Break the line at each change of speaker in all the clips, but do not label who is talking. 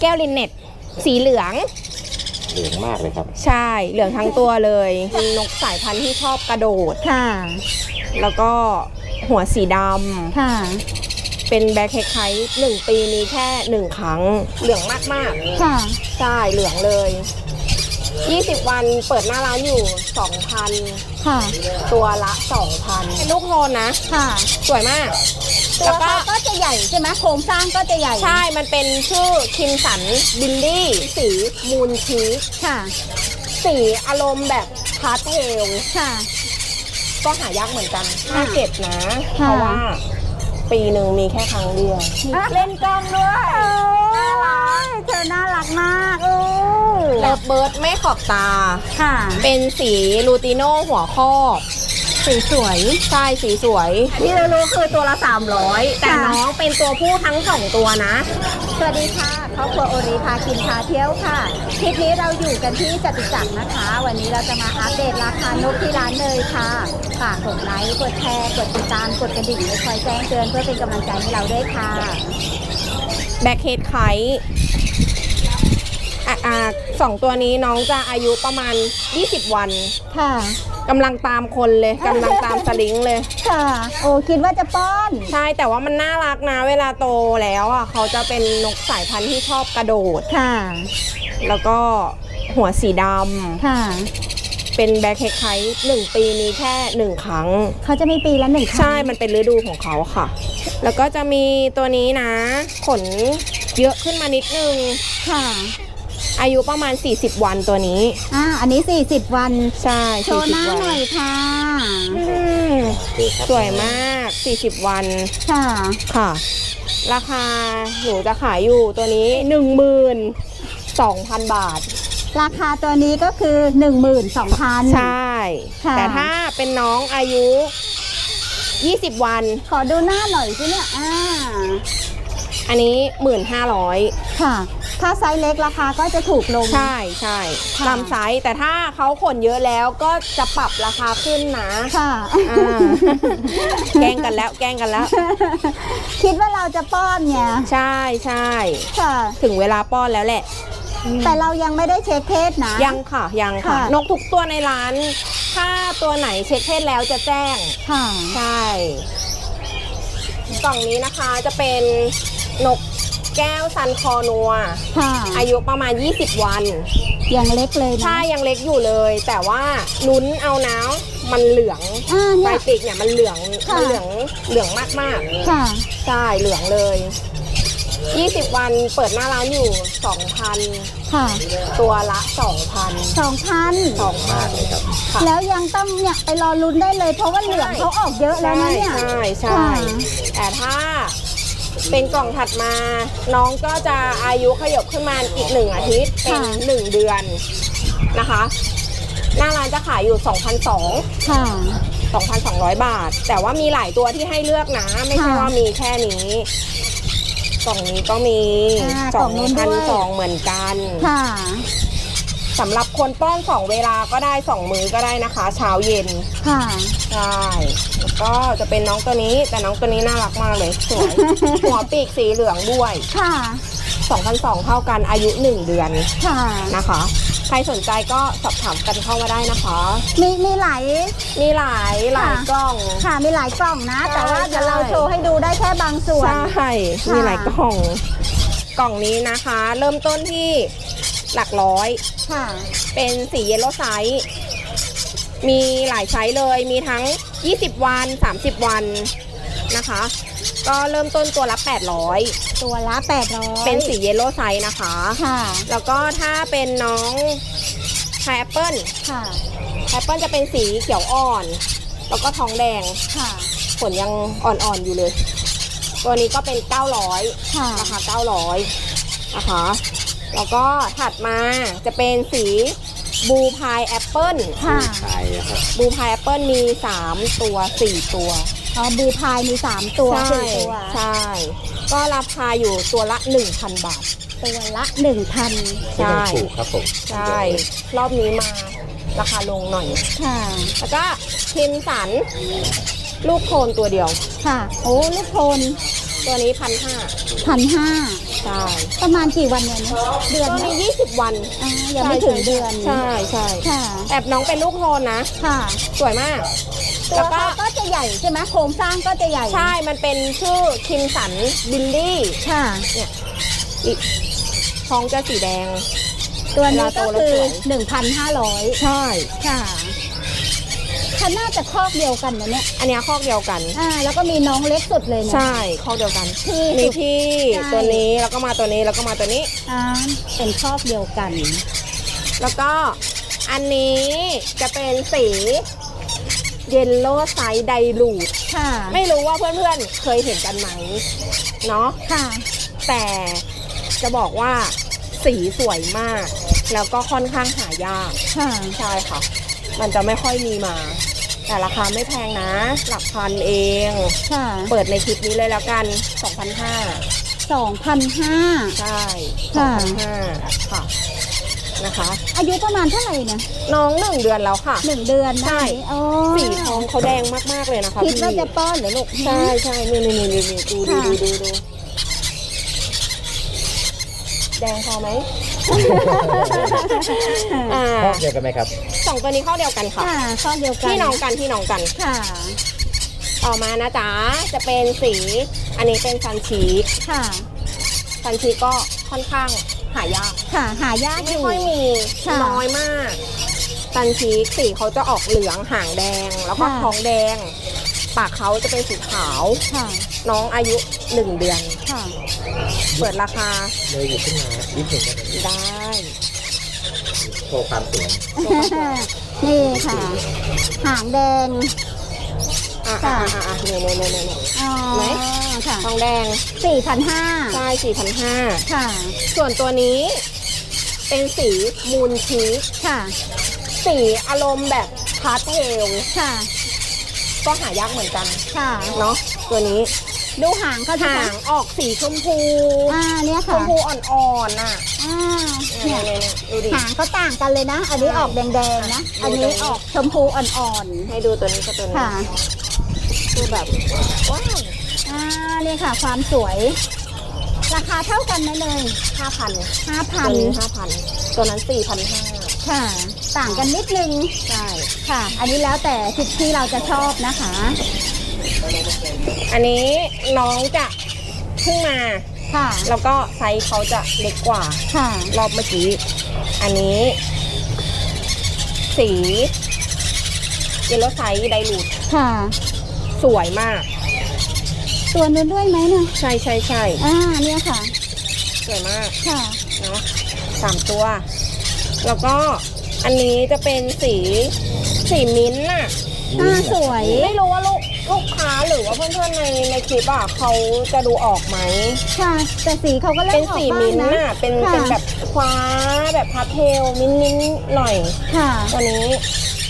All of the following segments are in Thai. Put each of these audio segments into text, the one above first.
แก้วลินเน็ต สีเหลือง
เหลืองมากเลยครับ
ใช่ เหลืองทั้งตัวเลยเป็นนกสายพันธุ์ที่ชอบกระโดด
ค่ะ
แล้วก็หัวสีด
ค่ะำ
เป็นแบ็คเฮดไคหนึ่งปีมีแค่หนึ่งครั้ง เหลืองมาก
ค่ะ
ๆ ใช่ เหลืองเลย 20 วันเปิดหน้าร้านอยู่ 2,000
ค่ะ
ตัวละ2,000เป็นลูกโทนนะ
ค่ะ
สวยมาก
ตั
แล้ววก็
เขาก็จะใหญ่ใช่ไหมโครงสร้างก็จะใหญ่
ใช่ มันเป็นชื่อคิมสันบิลลี่ สีมูนชีส
ค่ะ
สีอารมณ์แบบพาสเทล
ค่ะ
ก็หายากเหมือนกัน
ค่ะ
ถ้าเก็บนะ เพ
ค่ะ
ราะว่า ปีหนึ่งมีแค่ครั้งเดียว
เล่นกล้องด้วยน่ารักเธอน่ารักมากโอ้
เลิฟเบิร์ดไม่ขอบตา
ค่ะ
เป็นสีลูติโน่หัวครอบ
สีสวย
ใช่สีสวย ที่เรารู้คือตัวละ 300 แต่
ค่ะ
น้องเป็นตัวผู้ทั้งสองตัวนะ
สวัสดีค่ะ ครอบครัวโอรีพากินพาเที่ยวค่ะ คลิปนี้เราอยู่กันที่จตุจักรนะคะ วันนี้เราจะมาอัปเดตราคานกที่ร้านเลยค่ะฝากกดไลค์ กดแชร์ กดติดตาม กดกระดิ่งไว้คอยแจ้งเตือนเพื่อเป็นกำลังใจให้เราด้วยค่ะ
แบกเฮดไค อะอะสองตัวนี้น้องจะอายุประมาณ 20 วัน
ค่ะ
กำลังตามคนเลยกำลังตามสลิงเลย
ค่ะ โอ้คิดว่าจะป้อน
ใช่แต่ว่ามันน่ารักนะเวลาโตแล้วอะเขาจะเป็นนกสายพันธุ์ที่ชอบกระโดด
ค่ะ
แล้วก็หัวสีด
ค่ะำ
เป็นแบ็คเฮดไคหนึ่งปีมีแค่หนึ่งครั้ง
เขาจะมีปีละหนึ่งครั้ง
ใช่มันเป็นฤดูของเขาค่ะ แล้วก็จะมีตัวนี้นะ ขนเยอะขึ้นมานิดนึง
ค่ะ
อายุประมาณ 40 วันตัวนี้
อ่า อันนี้ 40 วัน
ใช่
โชว์หน้า
40
หน่อยค่ะ
อืม
โอเคครับ
สวยมาก 40 วัน
ค่ะ
ค่ะ ราคาหนูจะขายอยู่ตัวนี้ 12,000 บาท
ราคาตัวนี้ก็คือ 12,000
ใช่
ค่ะ
แต่ถ้าเป็นน้องอายุ 20 วัน
ขอดูหน้าหน่อยสิเนี่ย อ่า
อันนี้ 1,500
ค่ะ ถ้าไซส์เล็กราคาก็จะถูกลง
ใช่ใช่
ค่ะ
ตามไซส์แต่ถ้าเขาขนเยอะแล้วก็จะปรับราคาขึ้นนะ
ค่ะ
อ่าแกล้งกันแล้วแกล้งกันแล้ว
คิดว่าเราจะป้อนไง
ใช่ใช่
ค่ะ
ถึงเวลาป้อนแล้วแหละ
แต่เรายังไม่ได้เช็คเพศนะ
ยังค่ะยังค่ะ
ค่ะ
นกทุกตัวในร้าน ถ้าตัวไหนเช็คเพศแล้วจะแจ้ง
ค่ะ
ใช่ กล่องนี้นะคะจะเป็นนก แก้วซันคอนัว
ค่ะ
อายุประมาณ 20 วัน
ยังเล็กเลยนะ
ใช่ยังเล็กอยู่เลย แต่ว่าลุ้นเอาน้ำมันเหลือง
อ่า
ใบ
เนี่ย
ปีกเนี่ยมันเหลือง
ค่ะ
มันเหลืองเหลืองมาก
ค่ะ
ๆใช่เหลืองเลย 20 วันเปิดหน้าร้านอยู่ 2,000
ค่ะ
ตัวละ 2,000
สองพัน
2,000
มากเลยครับ
ค่ะ
แล้วยังต้องเนี่ยไปรอลุ้นได้เลย เพราะว่าเหลืองเขาออกเยอะแล้วนะเนี่ย
ใช่ใช่
ค่ะ
แต่ถ้า เป็นกล่องถัดมา น้องก็จะอายุขยบขึ้นมาอีกหนึ่งอาทิตย์เป็นหนึ่งเดือนนะคะ หน้าร้านจะขายอยู่ 2,200
ค่ะ
2,200 บาท แต่ว่ามีหลายตัวที่ให้เลือกนะ ไม่ใช่
ค่ะ
ว่ามีแค่นี้ กล่องนี้ก็มี
อ่ากล่องนู้นด้วย
2,200เหมือนกัน
ค่ะ
สำหรับคนป้อนสองเวลาก็ได้สองมื้อก็ได้นะคะ เช้าเย็น
ค่ะ
ใช่แล้วก็จะเป็นน้องตัวนี้ แต่น้องตัวนี้น่ารักมากเลยสวย หัวปีกสีเหลืองด้วย
ค่ะ
2,200เท่ากันอายุ 1 เดือน
ค่ะ
นะคะ ใครสนใจก็สอบถามกันเข้ามาได้นะคะ
มีมีหลาย
มีหลายหลาย
ค่ะ
กล้อง
ค่ะมีหลายกล่องนะ
ใช่
แต่ว่าเดี๋ยว
ใช่
เราโชว์ให้ดูได้แค่บางส่วน
ใช่
ค่ะ
มีหลายกล่อง กล่องนี้นะคะ เริ่มต้นที่หลักร้อย
ค่ะ
เป็นสีเยลโล่ไซส์ มีหลายไซส์เลย มีทั้ง 20 วัน 30 วันนะคะ ก็เริ่มต้นตัวละ 800
ตัวละ 800
เป็นสีเยลโล่ไซส์นะคะ
ค่ะ
แล้วก็ถ้าเป็นน้องไพแอปเปิล
ค่ะ
แอปเปิลจะเป็นสีเขียวอ่อน แล้วก็ทองแดง
ค่ะ
ขนยังอ่อนๆอยู่เลย ตัวนี้ก็เป็น 900
ค่ะ
ราคา 900 นะคะ แล้วก็ถัดมาจะเป็นสี บูพายแอปเปิล
ค่ะ
ชายอะครับ
บูพายแอปเปิลมี 3 ตัว 4 ตัว
อ๋อบูพายมี 3 ตัว
ใช่
สี่ตัว
ใช่ ก็ราคาอยู่ตัวละ 1,000 บาท
ตัวละ 1,000
ใช่
ไม่ต้องถูกครับผม
ใช่ รอบนี้มาราคาลงหน่อย
ค่ะ
แล้วก็คิมสัน ลูกโคนตัวเดียว
ค่ะ โอ้ ลูกโทน
ตัวนี้พันห้า
พันห้า
ใช่
ประมาณกี่วันเนี่ยนะเดือน
ตัว
ไหม
นี้ยี่สิบวัน
อ่ายังไม่ถึงเดือน
ใช่ใช่
ค่ะ
แอบน้องเป็นลูกโทนนะ
ค่ะ
สวยมาก
ตั
แล้ววก็
เขาก็จะใหญ่ใช่ไหมโครงสร้างก็จะใหญ่
ใช่มันเป็นชื่อคิมสันบิลลี่
ค่ะ
อีกท้องจะสีแดง
ตัวนี้
เวลาโต
ก็
แล้ว
คือ
สวย
หนึ่งพันห้าร้อย
ใช่
ค่ะ คันน่าจะคอกเดียวกันนะเนี่ย
อันเนี้ยคอกเดียวกัน
อ่าแล้วก็มีน้องเล็กสุดเลยเนี่ย
ใช่คอกเดียวกัน
ที่
มีพี่
ใช่
ตัวนี้แล้วก็มาตัวนี้แล้วก็มาตัวนี้
อ่าเป็นคอกเดียวกัน
แล้วก็อันนี้จะเป็นสีเยลโล่ไซด์ไดรูด
ค่ะ
ไม่รู้ว่าเพื่อนๆเคยเห็นกันไหมเนาะ
ค่ะ
แต่จะบอกว่าสีสวยมาก แล้วก็ค่อนข้างหายาก
ค่ะ
ใช่ค่ะ มันจะไม่ค่อยมีมา แต่ราคาไม่แพงนะ หลักพันเอง
ค่ะ
เปิดในคลิปนี้เลยแล้วกัน 2,500
สองพันห้า
ใช่
ค่ะ
2,500ค่ะนะคะ
อายุประมาณเท่าไหร่นะ
น้องหนึ่งเดือนแล้วค่ะ
หนึ่งเดือน
ใช่
ได้อ๋อ
สีทองเขาแดงมากๆเลยนะคะ
คิด
พี่
ว่าจะป้อนเหรือลูก
ใช่ใช่นี่นี่นี่นี่นี่ดูดู
ค่ะ
ดูดูดูแดงพอไหม อ่า
ห้องเดียวกันไหมครับ
สองตัวนี้เข้าเดียวกันค่ะ
ค่ะคอกเดียวกัน
พี่น้องกันพี่น้องกัน
ค่ะ
ต่อมานะจ๊ะจะเป็นสี อันนี้เป็นซันชีค
ค่ะ
ซันชีคก็ค่อนข้างหายาก
ค่ะหายากอ
ไม่
ยู่
ค่อยมี
ค่ะ
น้อยมากซันชีคสีเขาจะออกเหลืองหางแดง แล้วก็
ค่ะ
ท้องแดง ปากเขาจะเป็นสีขาว
ค่ะ
น้องอายุหนึ่งเดือน
ค่ะ
เปิดราคา
เลยหยิบขึ้นมานิดหนึ่งได้ไหม
ได้
โชว์ความสวย
นี่ค่ะ หางแดง
อะ
ค่ะ
อะอะอะเนี่ยเนี่ยเนี่ยเนี่ย
อ๋อ
ไหม
ค่ะ
ทองแดง
สี่พันห้า
ใช่สี่พันห้า
ค่ะ
ส่วนตัวนี้ เป็นสีมูนชีส
ค่ะ
สีอารมณ์แบบพาสเทล
ค่ะ
ก็หายากเหมือนกัน
ค่ะ
เนาะตัวนี้
ดูหางเขาสิ
หา
คะ
งออกสีชมพู
อ่าเนี่ย
ช
ค่ะ
มพูอ่อนๆน่ะ
อ่า
เนี่
เนี่ยย
เนี่ยเนี่ยดูดิ
หางเขาต่างกันเลยนะ อันนี้ออกแดงๆนะ อันนี้ออกชมพูอ่อน
ให้ดูตัวนี้กับตัว
ๆ
นี้
ค่ะ
คือแบบว้าว
อ่านี่ค่ะ ความสวย ราคาเท่ากันไหมเลย
ห้าพัน
ห้าพั
ตัวนนี้ห้าพันตัวนั้นสี่พันห้า
ค่ะ ต่างกันนิดนึง
ใช่
ค่ะ อันนี้แล้วแต่ทิศที่เราจะชอบนะคะ
อันนี้น้องจะเพิ่งมา
ค่ะ
แล้วก็ไซส์เขาจะเล็กกว่า
ค่ะ
รอบเมื่อกี้อันนี้ สีเยลโล่ไซส์ไดรูด
ค่ะ
สวยมาก
ตัวนู้นด้วยไหมเนี่ย
ใช่ใช่ใช่
อ่าเนี่ยค่ะ
สวยมาก
ค่ะ
เนาะสามตัว แล้วก็ อันนี้จะเป็นสีสีมิ้นท์น่ะ
อ่าสวย
ไม่รู้ว่าลูกลูกค้าหรือว่าเพื่อนๆในในคลิปอะเขาจะดูออกไหม
ค่ะ แต่สีเขาก็เริ่
เป็
ม
น
ออก
สี
บ้าง
มิ้นท์
นะ
น่ะ เป็น
ค่ะ
เป็นแบบฟ้าแบบพาสเทลมิ้นท์มิ้นท์หน่อย
ค่ะ
ตัวนี้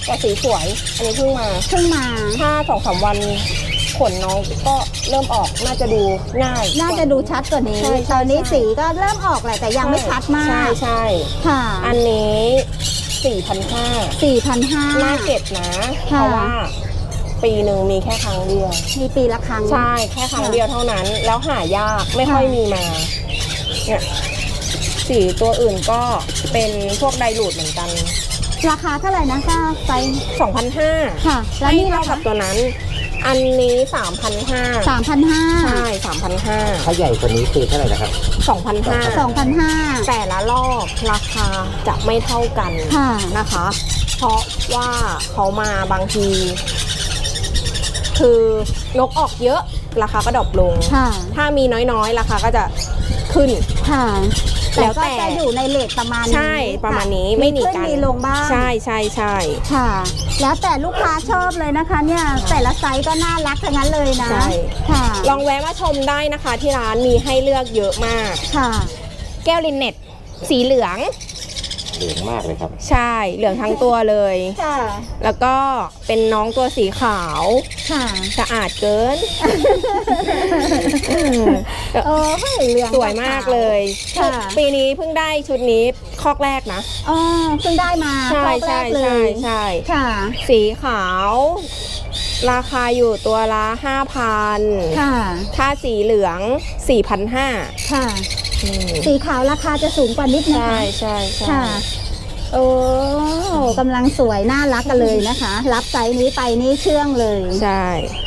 แต่สีสวย อันนี้เพิ่งมา
เพิ่งมา
ถ้าสองสามวันขนน้องก็เริ่มออกน่าจะดูง่าย
น่าจะดูชัดกว่านี้
ใช่ใช่
ตอนนี้
ใช่
สีก็เริ่มออกแหละแต่ยังไม่ชัดมา
ใช่
ก
ใช่
ค่ะ
อันนี้ สี่พันห้า
สี่พันห้า
น่าเก็บนะ เพ
ค่ะ
ราะว่า ปีหนึ่งมีแค่ครั้งเดียว
มีปีละครั้ง
ใช่ แค่ครั้งเดียวเท่านั้น แล้วหายาก ไม่ค่อยมีมา เนี่ย สีตัวอื่นก็เป็นพวกไดรูดเหมือนกัน
ราคาเท่าไหร่นะก็ไป
2,500
ค่ะ แล้ว
ไม่
นี่
เท่า
รา
กั
คา
บตัวนั้น อันนี้
สาม
3,500
พันห้า
ใช่3,500
ถ้าใหญ่กว่านี้คือเท่าไหร่นะครับ
สอง
2,500
พันห้า
แต่ละรอบราคาจะไม่เท่ากัน
ค่ะ
นะคะ เพราะว่าเขามาบางที คือนกออกเยอะราคาก็ดรอปลง
ค่ะ
ถ้ามีน้อยๆ ราคาก็จะขึ้น
ค่ะ
แล้
แต่
ว
ก็
แต่
จะอยู่ในเลทประมาณนี้
ใช่ประมาณนี้
ค่
ไม่หนี
ขึ้
กัน
มีลงบ้าง
ใช่ใช่ใช่
ค่ะ แล้วแต่ลูกค้าชอบเลยนะคะเนี่ยแต่ละไซส์ก็น่ารักทั้งนั้นเลยนะ
ใช่
ค่ะ
ลองแวะมาชมได้นะคะ ที่ร้านมีให้เลือกเยอะมาก
ค่ะ
แก้วลินเน็ตสีเหลือง
เหลืองมากเลยครับ
ใช่เหลืองทั้งตัวเลย
ค่ะ
แล้วก็เป็นน้องตัวสีขาว
ค่ะ
สะอาดเกิน
โอ้ยเหลือง
สวยมากเลย
ค่ะ
ปีนี้เพิ่งได้ชุดนี้คอกแรกนะ
อ๋อเพิ่งได้มา
ใช่
รอบแร
ใช่
กเล
ใช่
ย
ใช่
ค่ะ
สีขาวสราคาอยู่ตัวละห้าพัน
ค่ะ
ถ้าสีเหลืองสี่พันห้า
ค่ะ สีขาวราคาจะสูงกว่านิดนะ
ใช่
คะ
ใช่ใช่
ค่ะ โอ้กำลังสวยน่ารักกันเลยนะคะ รับไซส์นี้ไปนี่เชื่องเลย
ใช่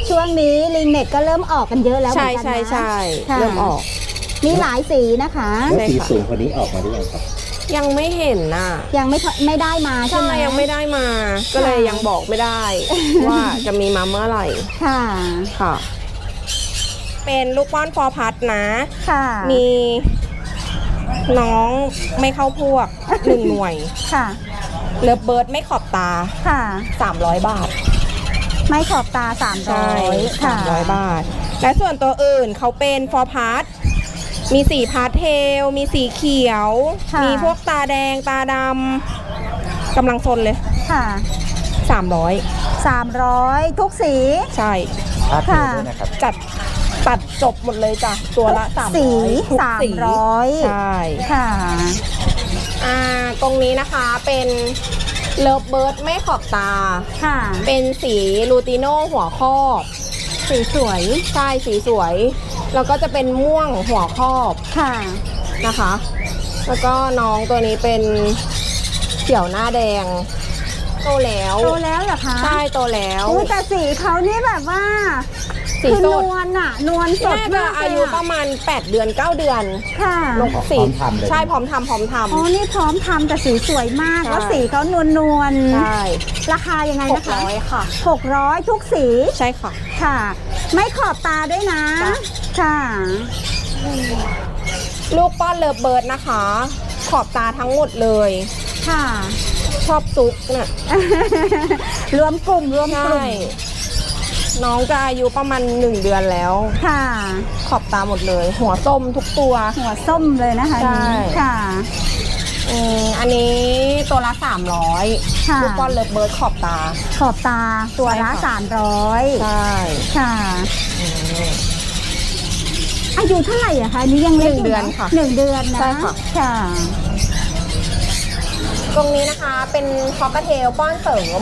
ช่วงนี้ลิงเน็ตก็เริ่มออกกันเยอะแล้วเหมื
ใช่
อนกัน
ใช่
นะ
ใช่
ค่ะ
เริ่มออก
มีหลายสีนะคะ
แล้วสีสูงคนนี้ออกมาได้ยังครับ
ยังไม่เห็นน่ะ
ยังไม่ค่อยไม่ได้มาใช่
ใช่
ไหม
ยังไม่ได้มา ก็เลยยังบอกไม่ได้ ว่าจะมีมาเมื่อไหร่
ค่ะ
ค่ะ เป็นลูกป้อนฟอร์พัดนะ
ค่ะ
มี น้องไม่เข้าพวกหนึ่งหน่วย
ค่ะ
เลิฟเบิร์ดไม่ขอบตา
ค่ะ
300 บาท
ไม่ขอบตาสามร้
ใช่
อยค่ะ
300 บาท และส่วนตัวอื่นเขาเป็นฟอร์พาร์ทมีสีพาสเทล มีสีเขียว
ค่ะ
มีพวกตาแดงตาดำกำลังซนเลย
ค่ะ
300
สามร้อยทุกสี
ใช่
ภาพเดียวด้วยนะครับ
จัด ตัดจบหมดเลยจ้ะตัวละ300
สี
ทุก
สาม
สี
ร้อย
ใช่
ค่ะ
อ่าตรงนี้นะคะเป็นเลิฟเบิร์ดไม่ขอบตา
ค่ะ
เป็นสีลูติโน่หัวครอบ
สีสวย
ใช่สีสวย แล้วก็จะเป็นม่วงหัวครอบ
ค่ะ
นะคะ แล้วก็น้องตัวนี้เป็นเขียวหน้าแดงโตแล้ว
โตแล้วเหรอคะ
ใช่โตแล้ว
อุ๊ยแต่สีเขานี่แบบว่า
สี
คือ
ส
น
ด
วลอะนวลสด
น่าจะ
มากเล
อายุ
อะ
ประมาณ 8 เดือน 9 เดือน
ค่ะ
นกสี
พร้อมทำเลย
ใช่พร้อมทำพร้อมท
อ๋อนี่พร้อมทำแต่สีสวยมาก
ใช่
แล้วสีเขานวลนวลำ
ใช่
ราคายังไง
หก
นะคะ
ร้อยค่ะ
หกร้อยทุกสี
ใช่ค่ะ
ค่ะ ไม่ขอบตาด้วยนะ
จ้ะ
ค่ะ
ลูกป้อนเลิฟเบิร์ดนะคะ ขอบตาทั้งหมดเลย
ค่ะ
ชอบซุกน่ะ
รวมกลุ่มรวมก
ใช่
ลุ่ม
น้องจะอายุประมาณ1เดือนแล้ว
ค่ะ
ขอบตาหมดเลย หัวส้มทุกตัว
หัวส้มเลยนะคะ
ใช่
นี่ค่ะ
อืมอันนี้ตัวละ300
ค่ะ
ลูกป้อนเลิฟเบิร์ดขอบตา
ขอบตาตัวละ
ใช่ค่ะ
สามร้อย
ใช่
ค่ะ
อืม
อายุเท่าไหร่อะคะอันนี้ยังเล็ก
หนึ่ง
ยู่
เดือนค่ะ
หนึ่งเดือนนะ
ใช่ค่ะ
ค่ะ
ตรงนี้นะคะเป็นคอกเทลป้อนเสริม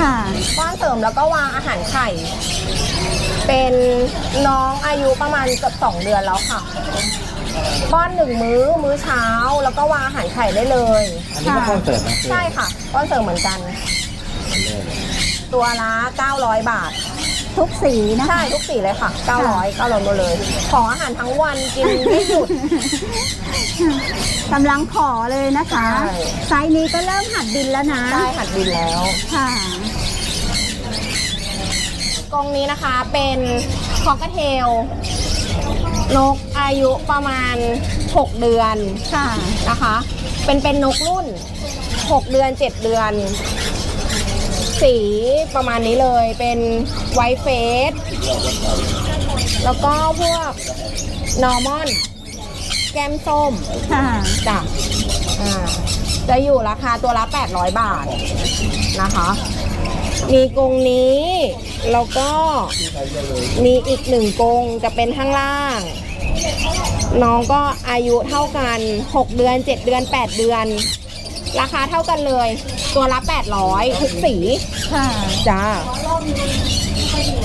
ค่ะ
ป้อนเสริมแล้วก็วางอาหารไข่ เป็นน้องอายุประมาณเกือบสองเดือนแล้วค่ะ ป้อนหนึ่งมื้อมื้อเช้าแล้วก็วางอาหารไข่ได้เลย
อันนี้ก็เพิ่มเติมนะ
ใช่ค่ะ ป้อนเสริมเหมือนกัน ตัวละ900 บาท
ทุกสีนะคะ
ใช่ทุกสีเลยค่ะ 900 900หมดเลย ขออาหารทั้งวันกินไม่หยุด
กำลังขอเลยนะคะ
ใช่
ไซส์นี้ก็เริ่มหัดบินแล้วนะ
ได้หัดบินแล้ว
ค่ะ
กรงนี้นะคะเป็นคอกเทล นกอายุประมาณ 6 เดือน
ค่ะ
นะคะ เป็นเป็นนกรุ่น 6 เดือน 7 เดือน สีประมาณนี้เลยเป็นไวท์เฟสแล้วก็พวกนอร์มอนแก้มส้ม
ค่ะ
จ้ะอ่าจะอยู่ราคาตัวละ 800 บาทนะคะ มีกรงนี้ แล้วก็มีอีกหนึ่งกรงจะเป็นข้างล่าง น้องก็อายุเท่ากัน 6 เดือน 7 เดือน 8 เดือน ราคาเท่ากันเลย ตัวละ800ทุกสี
ค่ะ
จ้า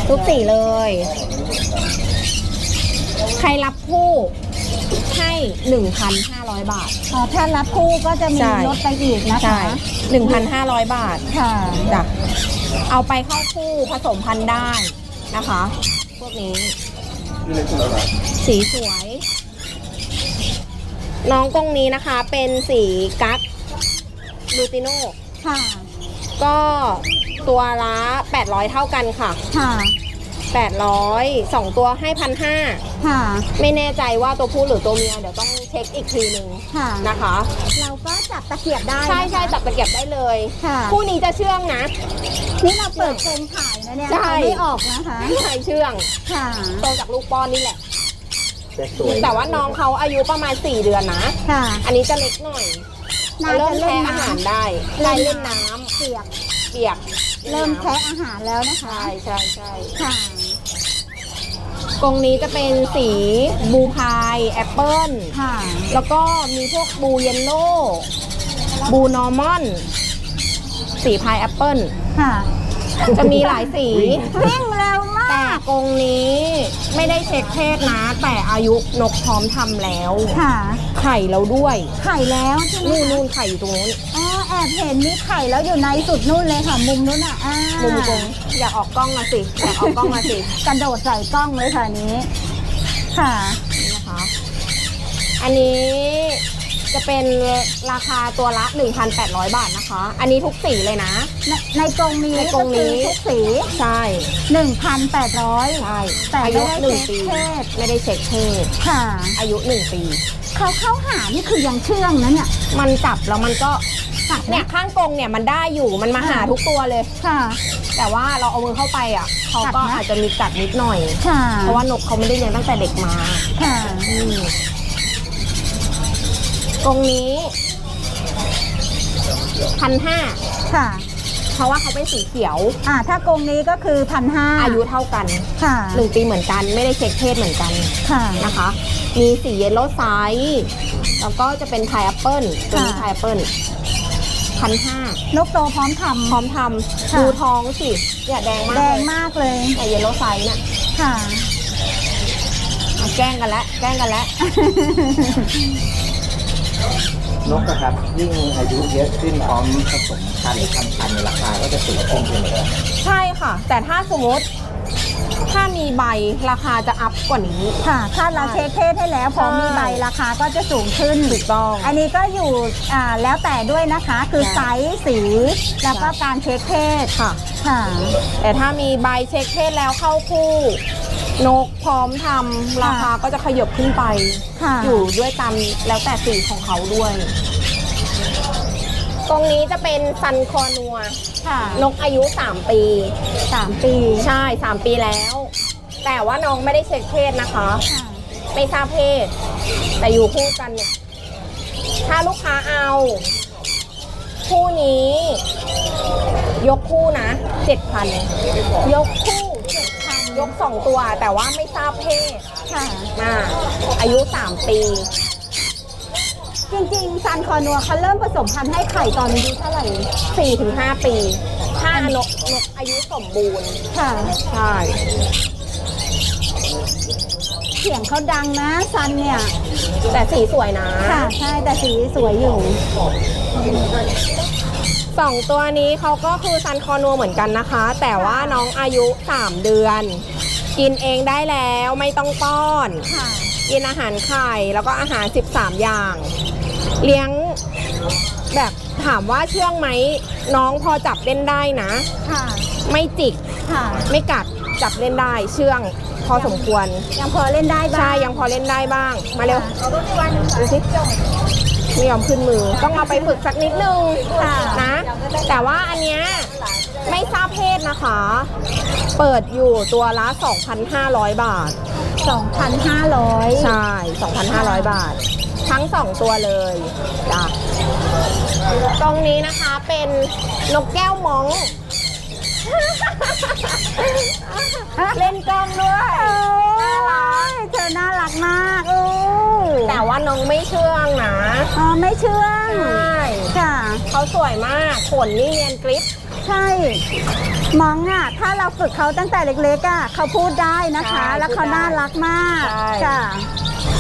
ทุกสีเลย ใครรับคู่ให้ 1,500 บาท
อ๋อถ้ารับคู่ก็จะมี
ใช่
ลดไปอีกนะคะ
ใช่1,500 บาท
ค่ะ
จ้ะเอาไปเข้าคู่ผสมพันธุ์ได้นะคะ พวกนี้ สีสวย น้องกรงนี้นะคะ เป็นสีกั๊ก ลูติโน่
ค่ะ
ก็ตัวละ800 เท่ากันค่ะ
ค่ะ
800 2ตัวให้พันห้า
ค่ะ
ไม่แน่ใจว่าตัวผู้หรือตัวเมียเดี๋ยวต้องเช็คอีกทีหนึ่ง
ค่ะ
นะคะ
เราก็จับตะเกียบได้
ใช่
นะคะ
ใช่จับตะเกียบได้เลย
ค่ะ
คู่นี้จะเชื่องนะ
นี่เราเปิดโคมขายนะเนี่ย
ใช่
เขาไม่ออกนะคะ
ใช่เชื่อง
ค่ะ
โตจากลูกป้อนนี่แหละ
จะสวย
แต่ว่าน้องเขาอายุประมาณ 4 เดือนนะ
ค่ะ
อันนี้จะเล็กหน่อย
น่า
เริ่
จะ
ม
เล่
แพ้
น
อาหาร
น้ำ
ได้
เล่
ได้
น
เล่น
น้ำ
น้ำ
เปียก
เปียก
เริ่ม
ล่นน้
แพ้อาหารแล้วนะคะำ
ใช่ใช่ใช่
ค่ะ
กรงนี้จะเป็นสีบูพายแอปเปิล
ค่ะ
แล้วก็มีพวกบูเยลโล่บูนอร์มอน สีพายแอปเปิล
ค่ะ
จะมีหลายสี
วิ่งเร็วมา
แต่
ก
กรงนี้ไม่ได้เช็คเพศนะ แต่อายุนกพร้อมทำแล้ว
ค่ะ
ไข่แล้วด้วย
ไข่แล้วใช่ไหม
นู่นนู่นไข่อยู่ตรงนู้น
อ๋อแอบเห็นมีไข่แล้วอยู่ในสุดนู่นเลยค่ะ มุมนู้นอะอ่า
มุมตรงอยากออกกล้องมาสิอยากออกกล้องมาสิ
กระโดดใส่กล้องเลยค่ะนี้ ค่ะ
นี่นะคะ อันนี้ จะเป็นราคาตัวละ 1,800 บาทนะคะ อันนี้ทุกสีเลยนะ
ในในกรงนี้
ในกรงนี้
ก็คือทุกสี
ใช่
1,800
ใช่
แต่
อา
ไม่
ยุ
ได้
หนึ่ง
เช็
ปี
คเพศ
ไม่ได้เช็คเพศ
ค่ะ
อายุหนึ่งปี
เขาเข้าหานี่คือยังเชื่องนะเนี่ย
มันจับแล้วมันก็เนี่ยข้างกรงเนี่ยมันได้อยู่มันมาหาทุกตัวเลย
ค่ะ
แต่ว่าเราเอามือเข้าไปอะเขา
กัด
ก็
ไหม
อาจจะมีกัดนิดหน่อย
ค่ะ
เพราะว่านกเขาไม่ได้เลี้ยงตั้งแต่เด็กมา
ค่ะ
อืม กรงนี้พันห้า
ค่ะ
เพราะว่าเขาเป็นสีเขียว
อ่า ถ้ากรงนี้ก็คือพันห้า
อายุเท่ากัน
ค่ะ
หนึ่งปีเหมือนกันไม่ได้เช็คเพศเหมือนกัน
ค่ะ
นะคะ มีสีเยลโล่ไซส์แล้วก็จะเป็นไทแอปเปิลตัวนี้ไทแอปเปิลพันห้าน
กโตพร้อมท
พร้อมท
ค่ะำ
ดูท้องสิเนี่ยแดงำมาก
แด
เล
ง
ย
มากเลย
แต่เยลโล่ไซส์เนี่ย
ค่ะ
อะแกล้งกันแล้วแกล้งกันแล้ว
นกนะครับยิ่งอายุเยอะขึ้นพร้อมผสมพันธุ์หรือทำพันธุ์ราคาก็จะสูงขึ้นใช่ไหมครับ
ใช่ค่ะ แต่ถ้าสมมติ ถ้ามีใบราคาจะอัพกว่านี้
ค่ะ ถ้าเราเช็คเพศให้แล้วพอมีใบราคาก็จะสูงขึ้น
ถูกต้อง
อันนี้ก็อยู่อ่าแล้วแต่ด้วยนะคะ คือไซส์สี แล้วก็การเช็คเพศ
ค่ะ
ค่ะ
แต่ถ้ามีใบเช็คเพศแล้วเข้าคู่ นกพร้อมทำราคาก็จะขยบขึ้นไป
ค่ะ
อยู่ด้วยตามแล้วแต่สีของเขาด้วย ตรงนี้จะเป็นซันคอนัว
ค่ะ
นกอายุ 3 ปี
สามปี
ใช่ 3 ปีแล้ว แต่ว่าน้องไม่ได้เช็คเพศนะคะ
ค่ะ
ไม่ทราบเพศ แต่อยู่คู่กันเนี่ย ถ้าลูกค้าเอา คู่นี้ ยกคู่นะเจ็ดพันยกคู่เจ็ดพัน ยกสองตัวแต่ว่าไม่ทราบเพศ
ค่ะ
มาอายุสามปี
จริงๆซันคอนัวเขาเริ่มผสมพันธุ์ให้ไข่ตอนอายุเท่าไหร่
สี่ถึงห้าปี ถ้านกนกอายุสมบูรณ์
ค่ะ
ใช่
เสียงเขาดังนะซันเนี่ย
แต่สีสวยนะ
ค่ะ ใช่แต่สีสวยอยู่
สองตัวนี้เขาก็คือซันคอนัวเหมือนกันนะคะ แต่ว่าน้องอายุ 3 เดือน กินเองได้แล้วไม่ต้องป้อน
ค่ะ
กินอาหารไข่แล้วก็อาหาร 13 อย่าง เลี้ยงแบบถามว่าเชื่องไหมน้องพอจับเล่นได้นะ
ค่ะ
ไม่จิก
ค่ะ
ไม่กัดจับเล่นได้เชื่องพอสมควร
ยังพอเล่นได้บ้าง
ใช่ยังพอเล่นได้บ้างมาเร็ว
ค่ะ
ดูสิ ไม่ยอมขึ้นมือ ต้องเอาไปฝึกสักนิดนึง
ค่ะ
นะ แต่ว่าอันเนี้ยไม่ทราบเพศนะคะ เปิดอยู่ตัวละ 2,500 บาท
2,500
ใช่ 2,500 บาท ทั้ง 2 ตัวเลยจ้ะตรงนี้นะคะเป็นนกแก้วมอง เล่นกล้องด้วย
น่ารัก เธอน่ารักมากโอ้
แต่ว่าน้องไม่เชื่องนะ
อ๋อไม่เชื่อง
ใช่
ค่ะ
เขาสวยมากขนนี่เนียนกริป
ใช่มองอะถ้าเราฝึกเขาตั้งแต่เล็กๆอะเขาพูดได้นะคะ
ใช่
แล้วเขา
พูดได้
น่ารักมาก
ใช่
ค่ะ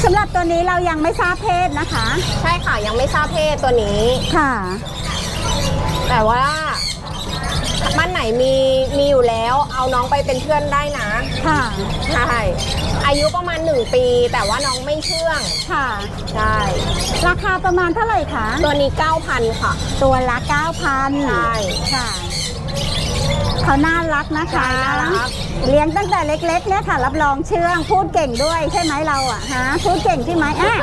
สำหรับตัวนี้เรายังไม่ทราบเพศนะคะ
ใช่ค่ะยังไม่ทราบเพศตัวนี้
ค่ะ
แต่ว่าบ้านไหนมีมีอยู่แล้ว เอาน้องไปเป็นเพื่อนได้นะ
ค่ะ
ใช่ อายุประมาณ 1 ปี แต่ว่าน้องไม่เชื่อง
ค่ะ
ใช่
ราคาประมาณเท่าไหร่คะ
ตัวนี้ 9,000 ค่ะ
ตัวละ 9,000
ใช่
ค่ะ เขาน่ารักนะคะ
น่ารัก
เลี้ยงตั้งแต่เล็กๆเนี่ยค่ะ รับรองเชื่องพูดเก่งด้วยใช่ไหมเราอะฮะพูดเก่งใช่ไหมอะ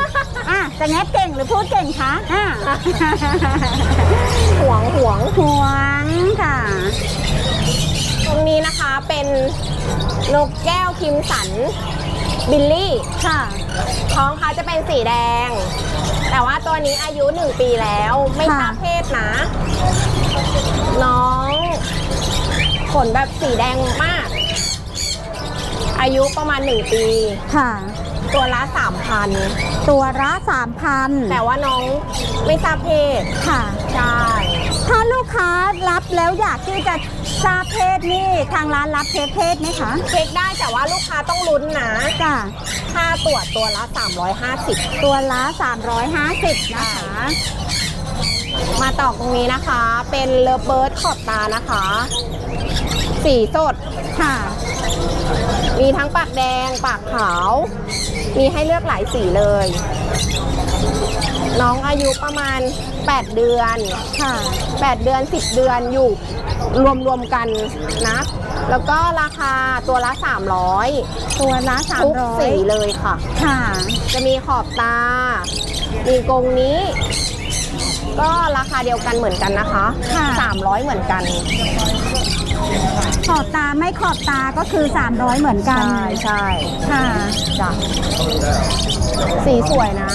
อะจะแงบเก่งหรือพูดเก่งคะอะ
หวงหวง
ห่วงค่ะ
ตรงนี้นะคะเป็นนกแก้วคิมสัน บิลลี่
ค่ะ
ท้องเขาจะเป็นสีแดง แต่ว่าตัวนี้อายุ1ปีแล้ว ไม่ทราบ
ค่ะ
เพศนะ น้องขนแบบสีแดงมาก อายุประมาณ1ปี
ค่ะ
ตัวละสามพัน
ตัวละสามพัน
แต่ว่าน้องไม่ทราบเพศ
ค่ะ
ใช่
ถ้าลูกค้ารับแล้วอยากที่จะทราบเพศนี่ทางร้านรับเช็คเพศไหมคะ
เช็คได้แต่ว่าลูกค้าต้องลุ้นนะ
จ้ะ
ค่าตรวจตัวละ 350
ตัวละ 350 นะคะ
มาต่อตรงนี้นะคะ เป็นเลเบิร์ดขอบตานะคะ สีสด
ค่ะ
มีทั้งปากแดง ปากขาว มีให้เลือกหลายสีเลย น้องอายุประมาณ 8 เดือน
ค่ะ
8 เดือน 10 เดือนอยู่รวมๆกันนะ แล้วก็ราคาตัวละ 300
ตัวละ
ทุกสี
300
เลยค่ะ
ค่ะ
จะมีขอบตา มีกรงนี้ ก็ราคาเดียวกันเหมือนกันนะคะ
ค่ะ
300 เหมือนกัน
ขอบตาไม่ขอบตาก็คือ 300 เหมือนกัน
ใช่ใช่
ค่ะ
จ้ะสีสวยนะ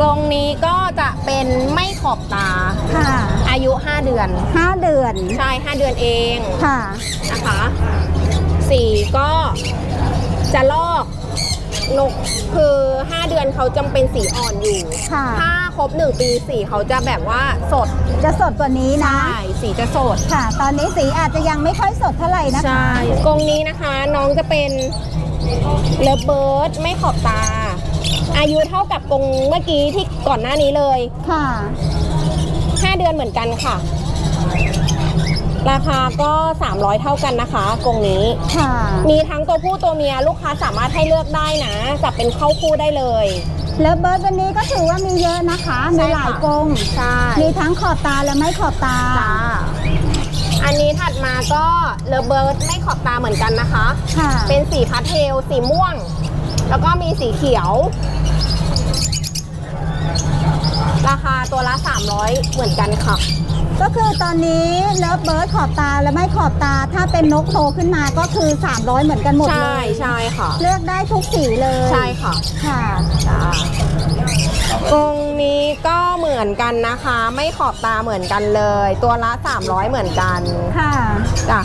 กรงนี้ก็จะเป็นไม่ขอบตา
ค่ะ
อายุ 5 เดือน
5เดือน
ใช่ 5 เดือนเอง
ค่ะ
นะคะ สีก็จะลอกนกคือ 5 เดือนเขาจำเป็นสีอ่อนอยู่
ค่ะ
ถ้าครบ 1 ปีสีเขาจะแบบว่าสด
จะสดกว่านี้นะ
ใช่สีจะสด
ค่ะ ตอนนี้สีอาจจะยังไม่ค่อยสดเท่าไหร่นะคะ
ใช่กรงนี้นะคะน้องจะเป็นเลเบิร์ดไม่ขอบตา อายุเท่ากับกรงเมื่อกี้ที่ก่อนหน้านี้เลย
ค่ะ
5 เดือนเหมือนกันค่ะ ราคาก็ 300 เท่ากันนะคะกรงนี้
ค่ะ
มีทั้งตัวผู้ตัวเมียลูกค้าสามารถให้เลือกได้นะจับเป็นเข้าคู่ได้เลย
แล้วเบิร์ดวันนี้ก็ถือว่ามีเยอะนะคะ
ใช่
มี
ค่ะ
หลายกรง
ใช่
มีทั้งขอบตาและไม่ขอบตา
จ้าอันนี้ถัดมาก็เลเบิร์ดไม่ขอบตาเหมือนกันนะคะ
ค่ะ
เป็นสีพาสเทลสีม่วง แล้วก็มีสีเขียว ราคาตัวละ 300 เหมือนกันค่ะ
ก็คือตอนนี้เลิฟเบิร์ดขอบตาและไม่ขอบตา ถ้าเป็นนกโตขึ้นมาก็คือ 300 เหมือนกันหมดเล
ใช่
ย
ใช่ค่ะ
เลือกได้ทุกสีเลย
ใช่ค่ะ
ค่ะ
จ้ากรงนี้ก็เหมือนกันนะคะ ไม่ขอบตาเหมือนกันเลย ตัวละ 300 เหมือนกัน
ค่ะ
จ้ะ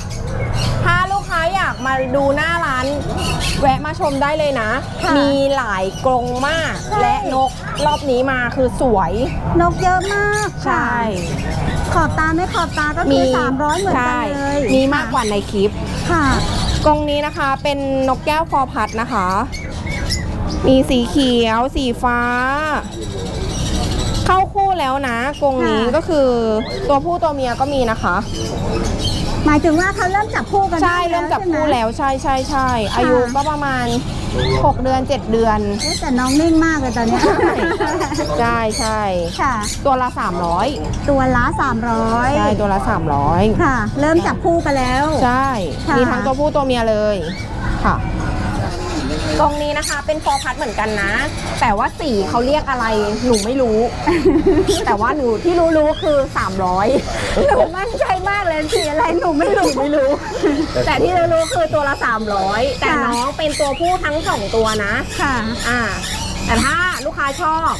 มาดูหน้าร้าน แวะมาชมได้เลยนะ
ค่ะ
มีหลายกรงมาก
ใช่
และนกรอบนี้มาคือสวย
นกเยอะมากค่ะขอบตาไม่ขอบตาก็คือ300เหมือนกันเลย
ใช่มีมากกว่าในคลิป
ค่ะ
กรงนี้นะคะเป็นนกแก้วฟอร์พัดนะคะ มีสีเขียว สีฟ้า เข้าคู่แล้วนะ กรงนี้
ค่ะ
ก็คือตัวผู้ตัวเมียก็มีนะคะ
หมายถึงว่าเขาเริ่มจับคู่กัน
ใช่
ได้
เริ่มจับ
ใช่ไห
คู่แล้วใช่ใช่ใช่อายุก็ประมาณ 6 เดือน 7 เดือน
เอ๊ะแต่น้องนิ่งมากเลยตอนเนี้ย
ใช่ใช่
ค่ะ
ตัวละ 300
ตัวละ
ใช่
300
ตัวละ 300
ค่ะ เริ่มจับคู่กันแล้ว
ใช่
ค่ะ
มีทั้งตัวผู้ตัวเมียเลย ค่ะ ตรงนี้นะคะ เป็นฟอร์พัดเหมือนกันนะ แต่ว่าสีเขาเรียกอะไรหนูไม่รู้ แต่ว่าหนูที่รู้รู้ๆคือ 300
หนูมั่นใจมากเลยสีอะไรหนูไม่รู้
ไม่รู้ แต่ที่รู้รู้ๆคือตัวละ 300 แต่
ค่ะ
น้องเป็นตัวผู้ทั้งสองตัวนะ
ค่ะ
อ่าแต่ถ้าลูกค้าชอบ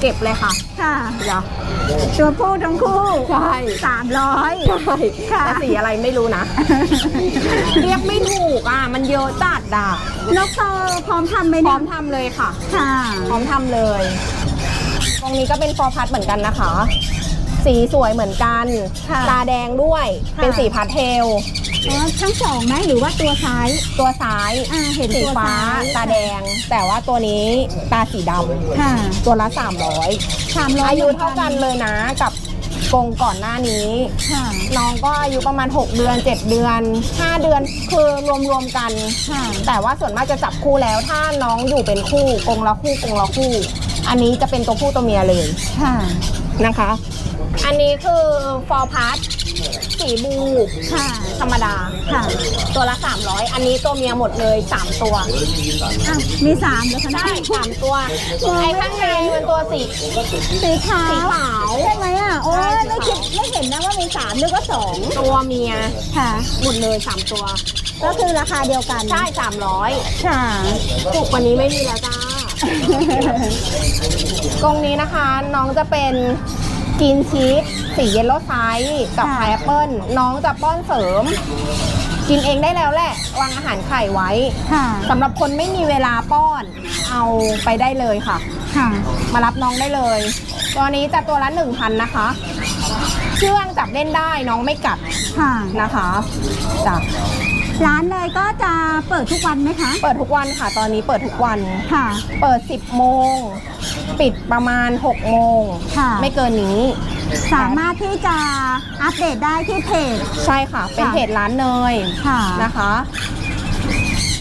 เก็บเลยค่ะ
ค่ะ
เดี๋ยว
ตัวผู้ทั้งคู่
ใช่
สามร้อย
ใช่
ค่ะ
แต่สีอะไรไม่รู้นะ เรียกไม่ถูกอะ มันเยอะจัดอะ
นกโตพร้อมทำไหม
พร้
เนี่
อยมทำเลยค่ะ
ค่ะ
พร้อมทำเลย ตรงนี้ก็เป็นฟอร์พัดเหมือนกันนะคะ สีสวยเหมือนกัน
ค่ะ
ตาแดงด้วย
ค่ะ
เป็นสีพาสเทล
อ๋อทั้งสองไหมหรือว่าตัวซ้าย
ตัวซ้าย
อ่าเห็น
สี
ตัว
ฟ้า
ซ้าย
ตาแดง แต่ว่าตัวนี้ตาสีดำ
ค่ะ
ตัวละ 300
สามร้อย
อายุเท่ากันเลยนะกับกรงก่อนหน้านี้
ค่ะ
น้องก็อายุประมาณ 6 เดือน 7 เดือน 5 เดือนคือรวมๆกัน
ค่ะ
แต่ว่าส่วนมากจะจับคู่แล้ว ถ้าน้องอยู่เป็นคู่กรงละคู่กรงละคู่ อันนี้จะเป็นตัวผู้ตัวเมียเลย
ค่ะ
นะคะ อันนี้คือฟอร์พัสสีบู
ค่ะ
ธรรมดา
ค่ะ
ตัวละ 300 อันนี้ตัวเมียหมดเลย 3 ตัว
อะมีสามเลยคะ
ใช่
เนี่ย
สามตัว ไอ้ข้างในมันตัวสี
สีขาว
สีขาว
ใช่ไหมอะโอ้ย
ใช่
ไม่คิดไม่เห็นนะว่ามีสามนึกว่าสอง
ตัวเมีย
ค่ะ
หมดเลย 3 ตัว
ก็คือราคาเดียวกัน
ใช่ 300
ค่ะ
ถูกกว่านี้ไม่มีแล้วจ้ากรงนี้นะคะ น้องจะเป็น กินชีสสีเยลโล่ไซส์กับ
ค่ะ
พายแอปเปิลน้องจะป้อนเสริม กินเองได้แล้วแหละ วางอาหารไข่ไว้
ค่ะ
สำหรับคนไม่มีเวลาป้อน เอาไปได้เลยค่ะ
ค่ะ
มารับน้องได้เลย ตัวนี้จะตัวละ1,000นะคะ เชื่องจับเล่นได้น้องไม่กัด
ค่ะ
นะคะจ้ะ
ร้านเลยก็จะเปิดทุกวันไหมคะ
เปิดทุกวันค่ะ ตอนนี้เปิดทุกวัน
ค่ะ
เปิด 10โมง ปิดประมาณ 6 โมง
ค่ะ
ไม่เกินนี้
สามารถที่จะอัปเดตได้ที่เพจ
ใช่ค่ะ เป็น
ค่ะ
เพจร้านเนย
ค่ะ
นะคะ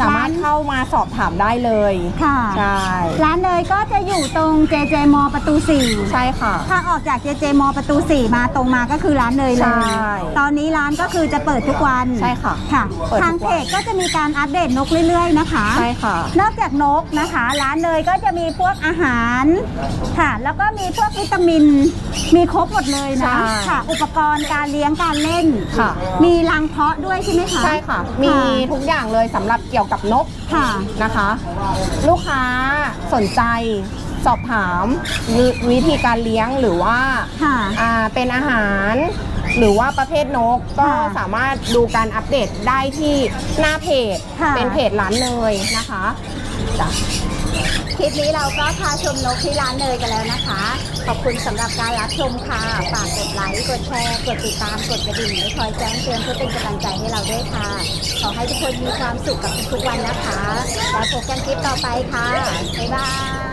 สามารถเข้ามาสอบถามได้เลย
ค่ะ
ใช่
ร้านเลยก็จะอยู่ตรงเจเจมประตู 4
ใช่ค่ะ
ถ้าออกจากเจเจมประตู 4 มาตรงมาก็คือร้านเลยเล
ใช่
ยตอนนี้ร้านก็คือจะเปิดทุกวัน
ใช่ค่ะ
ค่ะ
เปิดทุกวัน
ทางเพจก็จะมีการอัปเดตนกเรื่อยๆนะคะ
ใช่ค่ะ
นอกจากนกนะคะ ร้านเลยก็จะมีพวกอาหารค่ะ แล้วก็มีพวกวิตามิน มีครบหมดเลย
ใช่
นะค่ะ อุปกรณ์การเลี้ยงการเล่น
ค่ะ
มีรังเพาะด้วยใช่ไหมคะ
ใช่ค่ะ มีทุกอย่างเลยสำหรับเกี่ยวกับนก
ค่ะ
นะคะ ลูกค้าสนใจสอบถามวิวิธีการเลี้ยงหรือว่า
ค่ะ
อ่าเป็นอาหาร หรือว่าประเภทนกก็
ค่ะ
สามารถดูการอัปเดตได้ที่หน้าเพจ
ค่ะ
เป็นเพจร้านเนยนะคะจ้ะ
คลิปนี้เราก็พาชมนกที่ร้านเนยกันแล้วนะคะ ขอบคุณสำหรับการรับชมค่ะ ฝากกดไลค์ กดแชร์ กดติดตาม กดกระดิ่งไว้คอยแจ้งเตือนเพื่อเป็นกำลังใจให้เราด้วยค่ะข อให้ทุกคนมีความสุขกับทุกๆวันนะคะแล้วพบกันคลิปต่อไปค่ะบ๊ายบาย